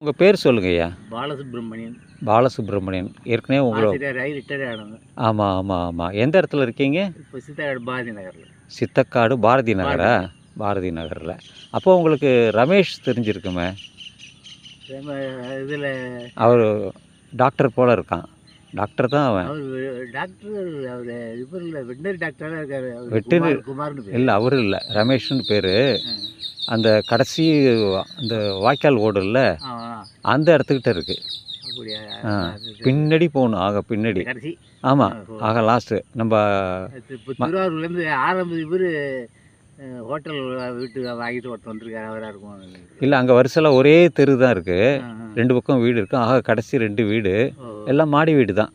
உங்கள் பேர் சொல்லுங்க ஐயா. பாலசுப்ரமணியன். பாலசுப்ரமணியன். ஏற்கனவே உங்களை ஆசிரியர் ஆகி ரிட்டையர் ஆனவங்க ஆமாம் ஆமாம் ஆமாம் எந்த இடத்துல இருக்கீங்க? இப்போ சித்தாடு பாரதி நகரில். சித்தக்காடு பாரதி நகரா? பாரதி நகரில். அப்போ உங்களுக்கு ரமேஷ் தெரிஞ்சிருக்குமே? இதில் அவர் டாக்டர் போல இருக்கான். டாக்டர் தான் அவன். டாக்டர் அவர் வெட்டினரி டாக்டராக இருக்கார். Veterinary- குமார்னு இல்லை அவர் இல்லை. ரமேஷ்னு பேர். அந்த கடைசி அந்த வாய்க்கால் ஆ, அந்த இடத்துக்கிட்ட இருக்குது பின்னாடி போகணும் ஆக பின்னாடி. ஆமாம். ஆக லாஸ்ட்டு நம்ம திருவாரூர்லேருந்து ஆரம்பது இவர் ஹோட்டல் வீட்டு வாங்கிட்டு ஒருத்தர் வந்திருக்காரு அவராக இருக்கும் இல்லை அங்கே வரிசையில் ஒரே தெரு தான் இருக்குது. ரெண்டு பக்கம் வீடு இருக்கும் ஆக கடைசி ரெண்டு வீடு. எல்லாம் மாடி வீடு தான்.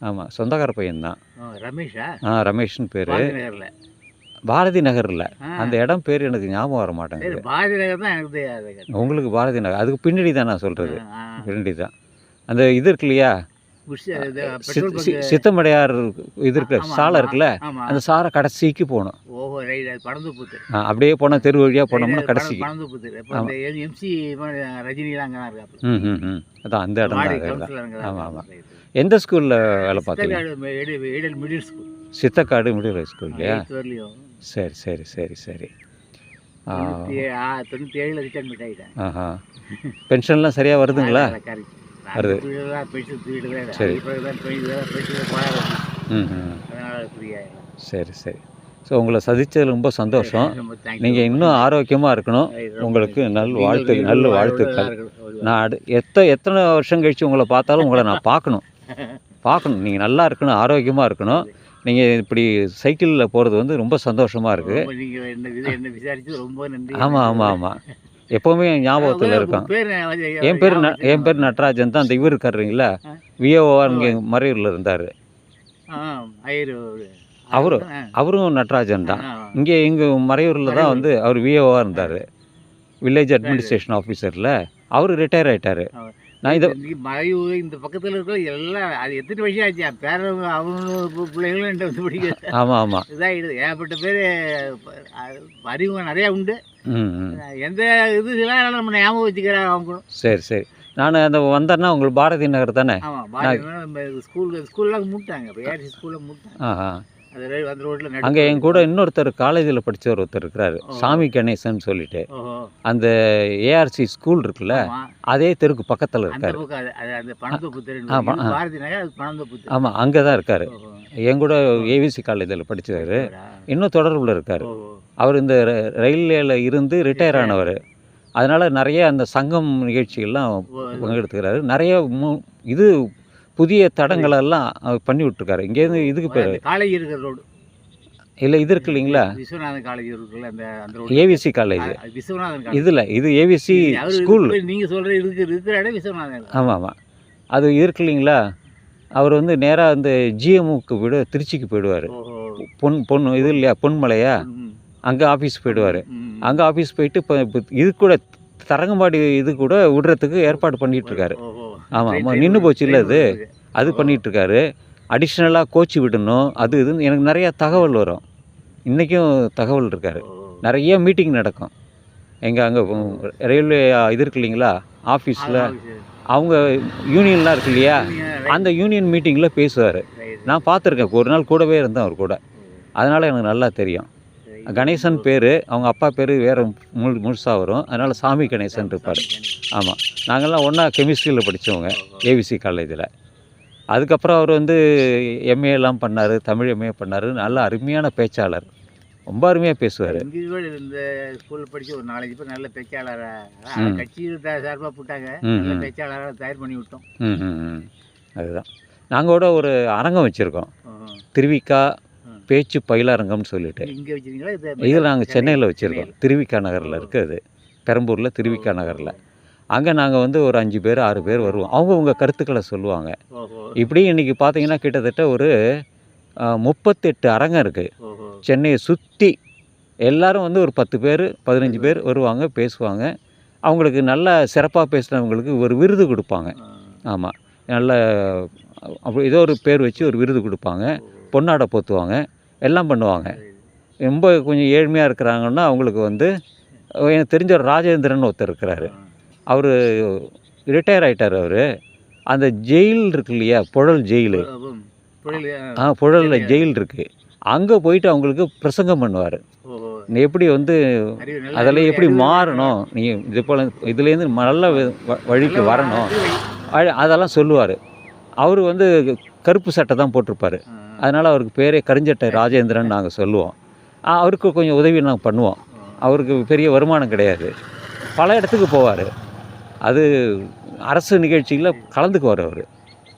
ஆமாம் சொந்தக்கார பையன்தான் ஓ, ரமேஷா? ஆ ரமேஷ்னு பேர். பாரதி நகரில். அந்த இடம் பேர் எனக்கு ஞாபகம் வர மாட்டேங்குது. பாரதி நகர் தான் எனக்கு தெரியாது உங்களுக்கு பாரதி நகர் அதுக்கு பின்னாடி தான் நான் சொல்கிறது. பின்னாடி தான். அந்த இது இருக்கு இல்லையா? சித்தமடையார் இது இருக்கு சாலை. இருக்குல்ல? அந்த சாரை கடைசிக்கு போகணும். அப்படியே போனால் தெரு வழியாக போனோம்னா கடைசிக்கு. ம் அதான் அந்த இடம் தான் அதுதான். கவுன்சிலர் அங்கே ஆமா, தான் ஆமா. இருக்காப்புல. எந்த ஸ்கூலில் வேலை பார்த்தீங்க சித்தக்காடு மிடில் ஸ்கூல் இல்லையா? சரி சரி சரி சரி. தொண்ணூற்றி ஏழில் ரிட்டைர்மெண்ட் ஆகிட்டேன் ஆஹா. பென்ஷன்லாம் சரியாக வருதுங்களா? வருது. சரி. சரி சரி. ஸோ உங்களை சந்திச்சது ரொம்ப சந்தோஷம். நீங்கள் இன்னும் ஆரோக்கியமாக இருக்கணும். உங்களுக்கு நல் வாழ்த்து நல்ல வாழ்த்துக்கள். நான் அடு எத்த எத்தனை வருஷம் கழிச்சு உங்களை பார்த்தாலும் உங்களை நான் பார்க்கணும். பார்க்கணும். நீங்கள் நல்லா இருக்கணும் ஆரோக்கியமாக இருக்கணும். நீங்கள் இப்படி சைக்கிளில் போகிறது வந்து ரொம்ப சந்தோஷமாக இருக்குது ஆமாம் ஆமாம் ஆமாம் எப்போவுமே ஞாபகத்தில் இருக்கும் என் பேர் என் பேர் நட்ராஜன் தான். அந்த இவர் இருக்காருங்களா? விஓஓ இங்கே மறையூரில் இருந்தார். ஐயரு அவரு? அவரும் நட்ராஜன் தான். இங்கே இங்கே மறையூரில் தான் வந்து அவர் விஓவாக இருந்தார். வில்லேஜ் அட்மினிஸ்ட்ரேஷன் ஆஃபீஸரில். அவர் ரிட்டையர் ஆயிட்டாரு. நான் இதை மறைவு இந்த பக்கத்தில் இருக்கிற எல்லாம் அது எத்தனை வருஷம் ஆச்சு? பேரன் அவங்க பிள்ளைகளும் என்கிட்ட வந்து பிடிக்க ஆமாம் ஆமாம் இதாகிடுது ஏகப்பட்ட பேர் அறிவு நிறையா உண்டு. எந்த இது இதெல்லாம் நம்ம ஞாபகம் வச்சுக்கிறாங்க அவங்க சரி சரி. நான் அந்த வந்தேன்னா உங்களுக்கு பாரதி நகர் தானே? ஆமாம் பாரதி ஸ்கூல் ஸ்கூல்லாம் மூட்டாங்க. ஏஆர்சி ஸ்கூலில் மூட்டாங்க. ஆஹா. அங்கே என் கூட இன்னொருத்தர் காலேஜில் படித்தவர் ஒருத்தர் இருக்கிறாரு சாமி கணேசன் சொல்லிட்டு. அந்த ஏஆர்சி ஸ்கூல் இருக்குல்ல. அதே தெருக்கு பக்கத்தில் இருக்காரு. ஆமாம் அங்கே தான் இருக்கார். என் கூட ஏவிசி காலேஜில் படித்தவர். இன்னும் தொடர்பில் இருக்கார். அவர் இந்த ரயில்வேல இருந்து ரிட்டையர் ஆனவர். அதனால் நிறைய அந்த சங்கம் நிகழ்ச்சிகள்லாம் பங்கெடுத்துக்கிறாரு. நிறைய மு- இது புதிய தடங்களெல்லாம் பண்ணி விட்டுருக்காரு இங்கேருந்து இதுக்கு பேர் காலேஜ் இருக்கிற ரோடு. இல்லை இது இருக்கு இல்லைங்களா? விஸ்வநாதன் காலேஜ் இருக்குல்ல அந்த ஏவிசி காலேஜ் விஸ்வநாதன் இதில் இது ஏவிசி ஸ்கூல். இப்ப நீங்க சொல்ற இருக்கு இருக்கிற இடம் விஸ்வநாதன். ஆமாம். ஆமாம் அது இருக்கு இல்லைங்களா? அவர் வந்து நேராக அந்த ஜிஎம்முக்கு விட திருச்சிக்கு போயிடுவார். பொன் பொன் இது இல்லையா? பொன்மலையா? அங்கே ஆஃபீஸ் போயிடுவார். அங்கே ஆஃபீஸ் போயிட்டு இப்போ இது கூட தரங்கம்பாடி இது கூட விடுறதுக்கு ஏற்பாடு ஓஹோ. ஆமாம் ஆமாம் நின்று போச்சு இல்லை அது. அது பண்ணிட்டு இருக்காரு அடிஷ்னலாக கோச்சு விடணும் அது இதுன்னு எனக்கு நிறையா தகவல் வரும். இன்றைக்கும் தகவல் இருக்காரு. நிறைய மீட்டிங் நடக்கும். எங்கள் அங்கே ரயில்வே இது இருக்கு இல்லைங்களா? ஆஃபீஸில். அவங்க யூனியன்லாம் இருக்கு இல்லையா? அந்த யூனியன் மீட்டிங்கில் பேசுவார். நான் பார்த்துருக்கேன். ஒரு நாள் கூடவே இருந்தேன் அவர் கூட. அதனால் எனக்கு நல்லா தெரியும். கணேசன் பேர் அவங்க அப்பா பேர் வேறு முழு முழுசாக வரும். அதனால் சாமி கணேசன் இருப்பார். ஆமாம் நாங்கள்லாம் ஒன்றா கெமிஸ்ட்ரியில் படித்தவங்க ஏவிசி காலேஜில் அதுக்கப்புறம் அவர் வந்து எல்லாம் பண்ணார் தமிழ் எம்ஏ பண்ணார். நல்ல அருமையான பேச்சாளர். ரொம்ப அருமையாக பேசுவார். இந்த ஸ்கூல்ல படிச்ச ஒரு நாலஞ்சு பேர் நல்ல பேச்சாளரா ம். கட்சியில் சார்பாக போட்டாங்க. நல்ல. பேச்சாளராக தயார் பண்ணி விட்டோம். அதுதான். நாங்கள் கூட ஒரு அரங்கம் வச்சுருக்கோம். திருவிக்கா. பேச்சு பயிலரங்கம்னு சொல்லிட்டு. இது இதில் நாங்கள் சென்னையில்? வச்சுருக்கோம். திருவிக்கா நகரில் இருக்குது பெரம்பூரில் திருவிக்கா நகரில். அங்கே நாங்கள் வந்து ஒரு அஞ்சு பேர் ஆறு பேர் வருவோம். அவங்கவுங்க கருத்துக்களை சொல்லுவாங்க. இப்படி இன்றைக்கி பார்த்தீங்கன்னா கிட்டத்தட்ட ஒரு முப்பத்தெட்டு அரங்கம் இருக்குது சென்னையை சுற்றி எல்லாரும் வந்து ஒரு பத்து பேர் பதினஞ்சு பேர் வருவாங்க பேசுவாங்க. அவங்களுக்கு நல்ல சிறப்பாக பேசுகிறவங்களுக்கு ஒரு விருது கொடுப்பாங்க. ஆமாம் நல்ல அப்படி ஏதோ ஒரு பேர் வச்சு ஒரு விருது கொடுப்பாங்க. பொன்னாடை போத்துவாங்க. எல்லாம் பண்ணுவாங்க. ரொம்ப கொஞ்சம் ஏழ்மையாக இருக்கிறாங்கன்னா அவங்களுக்கு வந்து எனக்கு தெரிஞ்ச ஒரு ராஜேந்திரன் ஒருத்தர் இருக்கிறாரு. அவர் ரிட்டையர் ஆகிட்டார் அவர். அந்த ஜெயில் இருக்கு இல்லையா? புழல் ஜெயிலு ஆ புழலில் ஜெயில் இருக்குது அங்கே போயிட்டு அவங்களுக்கு பிரசங்கம் பண்ணுவார். நீ எப்படி வந்து அதில் எப்படி மாறணும்? நீ இது போல் இதுலேருந்து நல்ல வ- வ- வழிக்கு வரணும். அதெல்லாம் சொல்லுவார். அவர் வந்து கருப்பு சட்டை தான் போட்டிருப்பார். அதனால் அவருக்கு பேரே கரிஞ்சட்டை ராஜேந்திரன் நாங்கள் சொல்லுவோம். அவருக்கு கொஞ்சம் உதவி நாங்கள் பண்ணுவோம். அவருக்கு பெரிய வருமானம் கிடையாது. பல இடத்துக்கு போவார். அது அரசு நிகழ்ச்சியில் கலந்துக்குவார் அவர்.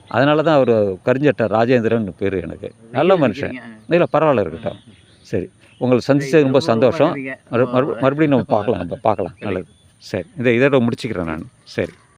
அதனால தான் அவர் கரிஞ்சட்டை ராஜேந்திரன் பேர் எனக்கு. நல்ல மனுஷன். இல்லை பரவாயில்ல இருக்கட்டும். சரி. உங்களை சந்திச்சது ரொம்ப சந்தோஷம். மறு மறு- மறுபடியும் நம்ம பார்க்கலாம். நம்ம பார்க்கலாம். நல்லது. சரி. இதை இதோட முடிச்சுக்கிறேன் நான். சரி.